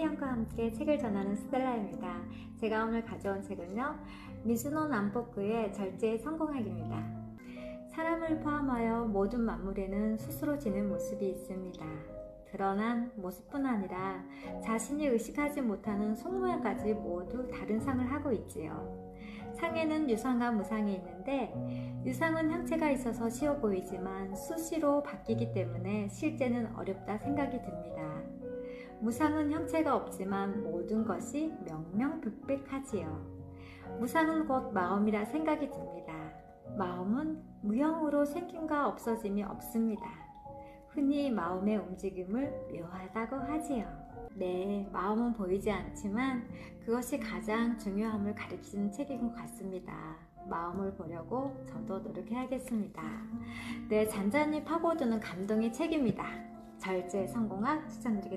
해피형과 함께 책을 전하는 스텔라입니다. 제가 오늘 가져온 책은요. 미즈노 남포크의 절제의 성공학입니다. 사람을 포함하여 모든 만물에는 스스로 지는 모습이 있습니다. 드러난 모습뿐 아니라 자신이 의식하지 못하는 속모양까지 모두 다른 상을 하고 있지요. 상에는 유상과 무상이 있는데 유상은 형체가 있어서 쉬워 보이지만 수시로 바뀌기 때문에 실제는 어렵다 생각이 듭니다. 무상은 형체가 없지만 모든 것이 명명백백하지요. 무상은 곧 마음이라 생각이 듭니다. 마음은 무형으로 생김과 없어짐이 없습니다. 흔히 마음의 움직임을 묘하다고 하지요. 네, 마음은 보이지 않지만 그것이 가장 중요함을 가르치는 책인 것 같습니다. 마음을 보려고 저도 노력해야겠습니다. 네, 잔잔히 파고드는 감동의 책입니다. 절제 성공학 추천드리겠습니다.